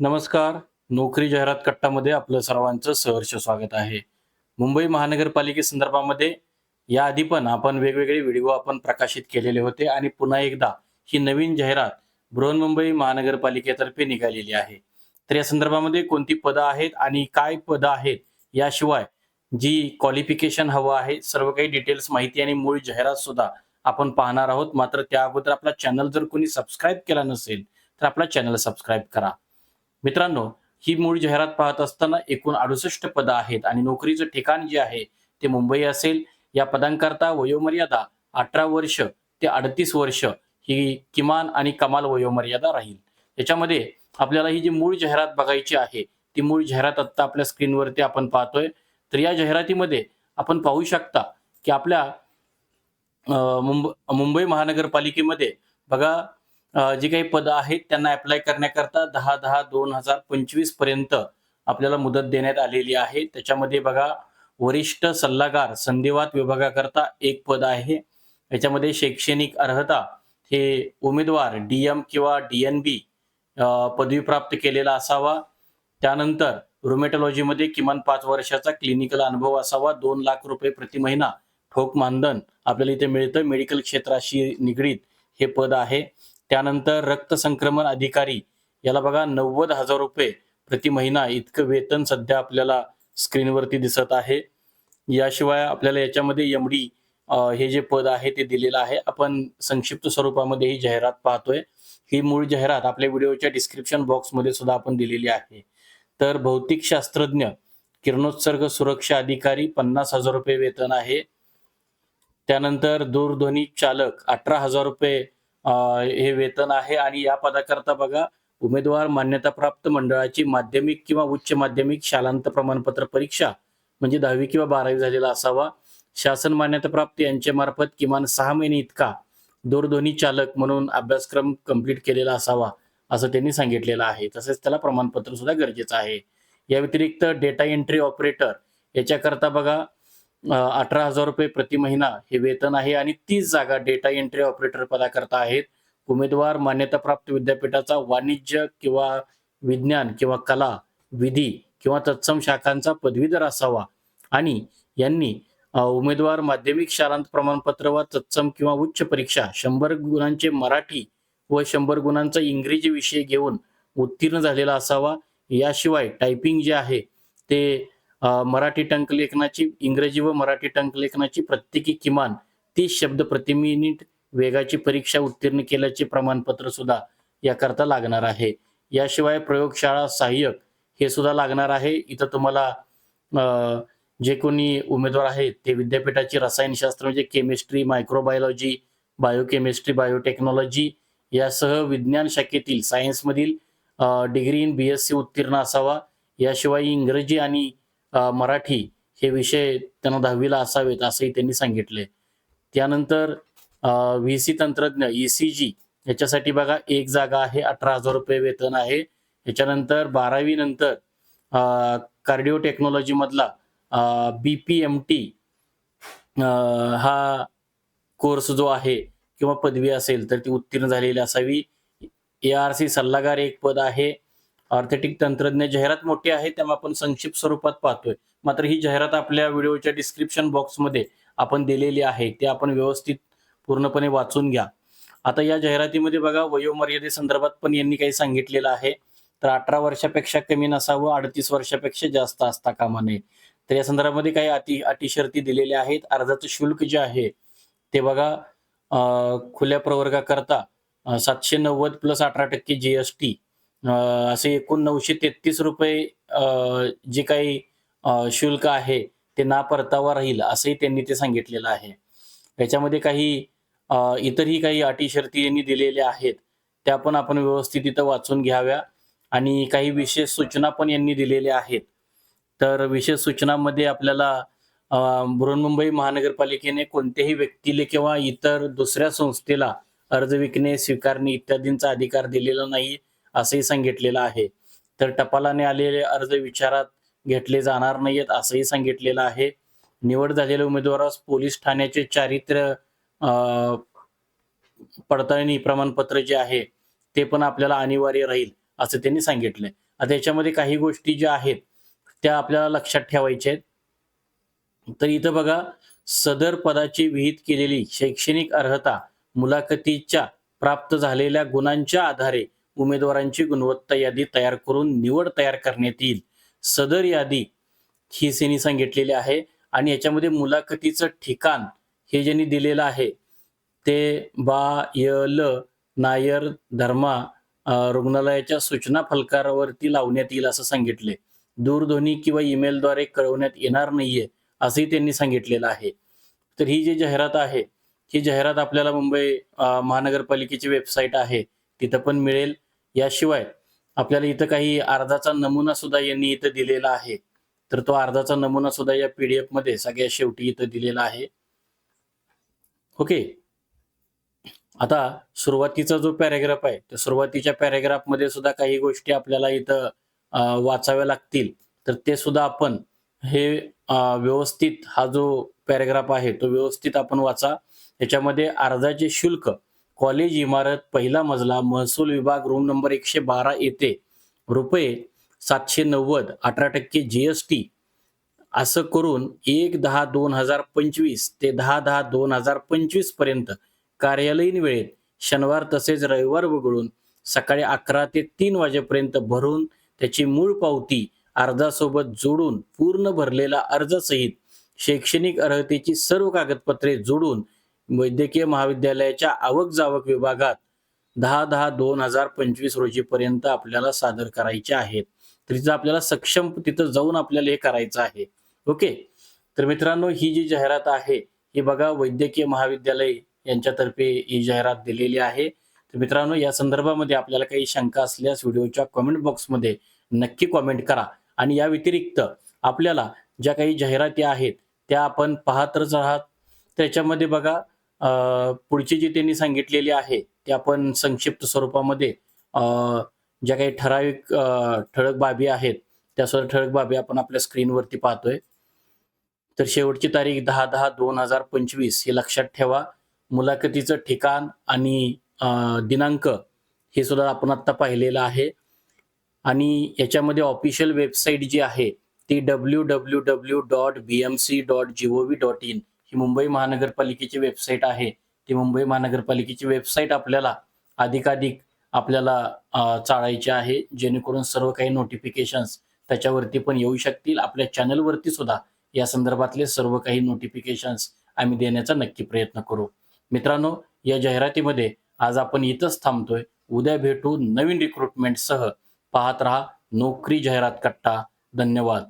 नमस्कार. नोकरी जाहिरात कट्टामध्ये आपलं सर्वांचं सहर्ष स्वागत आहे. मुंबई महानगरपालिकेसंदर्भामध्ये याआधी पण आपण वेगवेगळे व्हिडिओ आपण प्रकाशित केलेले होते आणि पुन्हा एकदा ही नवीन जाहिरात बृहन्मुंबई महानगरपालिकेतर्फे निघालेली आहे. तर या संदर्भामध्ये कोणती पदं आहेत आणि काय पदं आहेत याशिवाय जी क्वालिफिकेशन हवं आहे सर्व काही डिटेल्स माहिती आणि मूळ जाहिरात सुद्धा आपण पाहणार आहोत. मात्र त्या अगोदर आपला चॅनल जर कोणी सबस्क्राईब केला नसेल तर आपला चॅनल सबस्क्राईब करा. मित्रांनो ही मूळ जाहिरात पाहत असताना एकूण अडुसष्ट पदं आहेत आणि नोकरीचं ठिकाण जे आहे ते मुंबई असेल. या पदांकरता वयोमर्यादा अठरा वर्ष ते अडतीस वर्ष ही किमान आणि कमाल वयोमर्यादा राहील. याच्यामध्ये आपल्याला ही जी मूळ जाहिरात बघायची आहे ती मूळ जाहिरात आत्ता आपल्या स्क्रीनवरती आपण पाहतोय. तर या जाहिरातीमध्ये आपण पाहू शकता की आपल्या मुंब मुंबई महानगरपालिकेमध्ये बघा जी काही पदं आहेत त्यांना अप्लाय करण्याकरता दहा दहा दोन हजार पंचवीसपर्यंत आपल्याला मुदत देण्यात आलेली आहे. त्याच्यामध्ये बघा वरिष्ठ सल्लागार संधिवात विभागाकरता एक पद आहे. याच्यामध्ये शैक्षणिक अर्हता हे उमेदवार डीएम किंवा डीएनबी पदवी प्राप्त केलेला असावा. त्यानंतर रुमेटॉलॉजीमध्ये किमान पाच वर्षाचा क्लिनिकल अनुभव असावा. दोन लाख रुपये प्रति महिना ठोक मानधन आपल्याला इथे मिळतं. मेडिकल क्षेत्राशी निगडीत हे पद आहे. त्यानंतर रक्त संक्रमण अधिकारी याला बघा नव्वद हजार रुपये प्रति महिना इतकं वेतन सध्या आपल्याला स्क्रीनवरती दिसत आहे. याशिवाय आपल्याला याच्यामध्ये एम डी हे जे पद आहे ते दिलेलं आहे. आपण संक्षिप्त स्वरूपामध्ये ही जाहिरात पाहतोय. ही मूळ जाहिरात आपल्या व्हिडिओच्या डिस्क्रिप्शन बॉक्समध्ये सुद्धा आपण दिलेली आहे. तर भौतिक शास्त्रज्ञ किरणोत्सर्ग सुरक्षा अधिकारी पन्नास हजार रुपये वेतन आहे. त्यानंतर दूरध्वनी चालक अठरा हजार रुपये हे वेतन आहे आणि या पदाकरता बघा उमेदवार मान्यताप्राप्त मंडळाची माध्यमिक किंवा उच्च माध्यमिक शालांत प्रमाणपत्र परीक्षा म्हणजे दहावी किंवा बारावी झालेला असावा. शासन मान्यताप्राप्त यांच्या मार्फत किमान सहा महिने इतका दूरध्वनी चालक म्हणून अभ्यासक्रम कंप्लीट केलेला असावा असं त्यांनी सांगितलेलं आहे. तसेच त्याला प्रमाणपत्र सुद्धा गरजेचं आहे. या व्यतिरिक्त डेटा एंट्री ऑपरेटर याच्याकरता बघा अठरा हजार रुपये प्रति महिना हे वेतन आहे आणि तीस जागा डेटा एंट्री ऑपरेटर पदाकरता आहेत. उमेदवार मान्यताप्राप्त विद्यापीठाचा वाणिज्य किंवा विज्ञान किंवा कला विधी किंवा तत्सम शाखांचा पदवीधर असावा. आणि यांनी उमेदवार माध्यमिक शालांत प्रमाणपत्र व तत्सम किंवा उच्च परीक्षा शंभर गुणांचे मराठी व शंभर गुणांचा इंग्रजी विषय घेऊन उत्तीर्ण झालेला असावा. याशिवाय टायपिंग जे आहे ते मराठी टंकलेखनाची इंग्रजी व मराठी टंकलेखनाची प्रत्येकी किमान तीस शब्द प्रति मिनिट वेगाची परीक्षा उत्तीर्ण केल्याचे प्रमाणपत्र सुद्धा याकरता लागणार आहे. याशिवाय प्रयोगशाळा सहाय्यक हे सुद्धा लागणार आहे. इथं तुम्हाला जे कोणी उमेदवार आहेत ते विद्यापीठाची रसायनशास्त्र म्हणजे केमिस्ट्री मायक्रोबायोलॉजी बायोकेमिस्ट्री बायोटेक्नॉलॉजी यासह विज्ञान शाखेतील सायन्समधील degree in B S C उत्तीर्ण असावा. याशिवाय इंग्रजी आणि मराठी हे विषय त्यांना दहावीला असावेत असंही त्यांनी सांगितले त्यानंतर व्ही सी तंत्रज्ञ ई सी जी याच्यासाठी बघा एक जागा आहे अठरा हजार रुपये वेतन आहे. याच्यानंतर बारावी नंतर कार्डिओ टेक्नॉलॉजी मधला बी पी एम टी हा कोर्स जो आहे किंवा पदवी असेल तर ती उत्तीर्ण झालेली असावी. ए आर सी सल्लागार एक पद आहे. ऑर्थेटिक तंत्रज्ञ जाहिरात मोठी आहे त्यामुळे आपण संक्षिप्त स्वरूपात पाहतोय. मात्र ही जाहिरात आपल्या व्हिडिओच्या डिस्क्रिप्शन बॉक्समध्ये आपण दिलेली आहे ते आपण व्यवस्थित पूर्णपणे वाचून घ्या. आता या जाहिरातीमध्ये बघा वयोमर्यादे संदर्भात पण यांनी काही सांगितलेलं आहे. तर अठरा वर्षापेक्षा कमी नसावं अडतीस वर्षापेक्षा जास्त असता कामा नये. तर या संदर्भामध्ये काही अति अटी शर्ती दिलेल्या आहेत. अर्जाचं शुल्क जे आहे ते बघा खुल्या प्रवर्गाकरता सातशे नव्वद प्लस अठरा टक्के जीएसटी असे एकूण नऊशे तेहतीस रुपये जे काही शुल्क आहे ते ना परतावा राहील असंही त्यांनी ते सांगितलेलं आहे. याच्यामध्ये काही इतरही काही अटी शर्ती यांनी दिलेल्या आहेत त्या पण आपण व्यवस्थित इथं वाचून घ्याव्या. आणि काही विशेष सूचना पण यांनी दिलेल्या आहेत. तर विशेष सूचनामध्ये आपल्याला बृहन्मुंबई महानगरपालिकेने कोणत्याही व्यक्तीला किंवा इतर दुसऱ्या संस्थेला अर्ज विकणे स्वीकारणे इत्यादींचा अधिकार दिलेला नाही. असंही सांगितलेलं आहे. तर टपालाने आलेले अर्ज विचारात घेतले जाणार नाहीत असंही सांगितलेलं आहे. निवड झालेल्या उमेदवारास पोलीस ठाण्याचे चारित्र्य अं, पडताळणी प्रमाणपत्र जे आहे ते पण आपल्याला अनिवार्य राहील असं त्यांनी सांगितलंय. आता याच्यामध्ये काही गोष्टी ज्या आहेत त्या आपल्याला लक्षात ठेवायच्या आहेत. तर इथं बघा सदर पदाची विहित केलेली शैक्षणिक अर्हता मुलाखतीच्या प्राप्त झालेल्या गुणांच्या आधारे उमेदवारांची गुणवत्ता यादी तयार करून निवड तयार करण्यात येईल. सदर यादी ही सेनी सांगितलेली आहे आणि याच्यामध्ये मुलाखतीचं ठिकाण हे ज्यांनी दिलेलं आहे ते बा य ल नायर धर्मा रुग्णालयाच्या सूचना फलकावरती लावण्यात येईल असं सांगितले दूरध्वनी किंवा ईमेलद्वारे कळवण्यात येणार नाहीये असंही त्यांनी सांगितलेलं आहे. तर ही जी जाहिरात आहे ही जाहिरात आपल्याला मुंबई महानगरपालिकेची वेबसाईट आहे तिथं पण मिळेल. याशिवाय आपल्याला इथं काही अर्जाचा नमुना सुद्धा यांनी इथं दिलेला आहे. तर तो अर्जाचा नमुना सुद्धा या पीडीएफमध्ये सगळ्या शेवटी इथं दिलेला आहे. ओके. आता सुरुवातीचा जो पॅरेग्राफ आहे त्या सुरुवातीच्या पॅरेग्राफमध्ये सुद्धा काही गोष्टी आपल्याला इथं वाचाव्या लागतील. तर ते सुद्धा आपण हे व्यवस्थित हा जो पॅरेग्राफ आहे तो व्यवस्थित आपण वाचा. याच्यामध्ये अर्जाचे शुल्क कॉलेज इमारत पहिला मजला महसूल विभाग रूम नंबर एकशे बारा येथे रुपये सातशे नव्वद अठरा टक्के जीएसटी असं करून एक दहा दोन हजार पंचवीस ते दहा दहा दोन हजार पंचवीसपर्यंत कार्यालयीन वेळेत शनिवार तसेच रविवार वगळून सकाळी अकरा ते तीन वाजेपर्यंत भरून त्याची मूळ पावती अर्जासोबत जोडून पूर्ण भरलेला अर्जासहित शैक्षणिक अर्हतेची सर्व कागदपत्रे जोडून वैद्यकीय महाविद्यालयाच्या आवक जावक विभागात दहा दहा दोन हजार पंचवीस रोजीपर्यंत आपल्याला सादर करायचे आहेत. तर तिथं आपल्याला सक्षम तिथं जाऊन आपल्याला हे करायचं आहे. ओके? तर मित्रांनो ही जी जाहिरात आहे ही बघा वैद्यकीय महाविद्यालय यांच्यातर्फे ही जाहिरात दिलेली आहे. तर मित्रांनो या संदर्भामध्ये आपल्याला काही शंका असल्यास व्हिडिओच्या कमेंट बॉक्समध्ये नक्की कॉमेंट करा. आणि या व्यतिरिक्त आपल्याला ज्या काही जाहिराती आहेत त्या आपण पाहतच आहात त्याच्यामध्ये बघा पुढची जी त्यांनी सांगितलेली आहे ते आपण संक्षिप्त स्वरूपामध्ये ज्या काही ठराविक ठळक बाबी आहेत त्या सर्व ठळक बाबी आपण आपल्या स्क्रीनवरती पाहतोय. तर शेवटची तारीख दहा दहा दोन हजार पंचवीस हे लक्षात ठेवा. मुलाखतीचं ठिकाण आणि दिनांक हे सुद्धा आपण आता पाहिलेलं आहे. आणि याच्यामध्ये ऑफिशियल वेबसाईट जी आहे ती W W W dot B M C dot G O V dot in ही मुंबई महानगरपालिकेची वेबसाईट आहे. ती मुंबई महानगरपालिकेची वेबसाईट आपल्याला अधिकाधिक आपल्याला चाळायची आहे. जेणेकरून सर्व काही नोटिफिकेशन्स त्याच्यावरती पण येऊ शकतील. आपल्या चॅनलवरती सुद्धा या संदर्भातले सर्व काही नोटिफिकेशन्स आम्ही देण्याचा नक्की प्रयत्न करू. मित्रांनो या जाहिरातीमध्ये आज आपण इथंच थांबतोय. उद्या भेटू नवीन रिक्रुटमेंटसह पाहत रहा नोकरी जाहिरात कट्टा. धन्यवाद.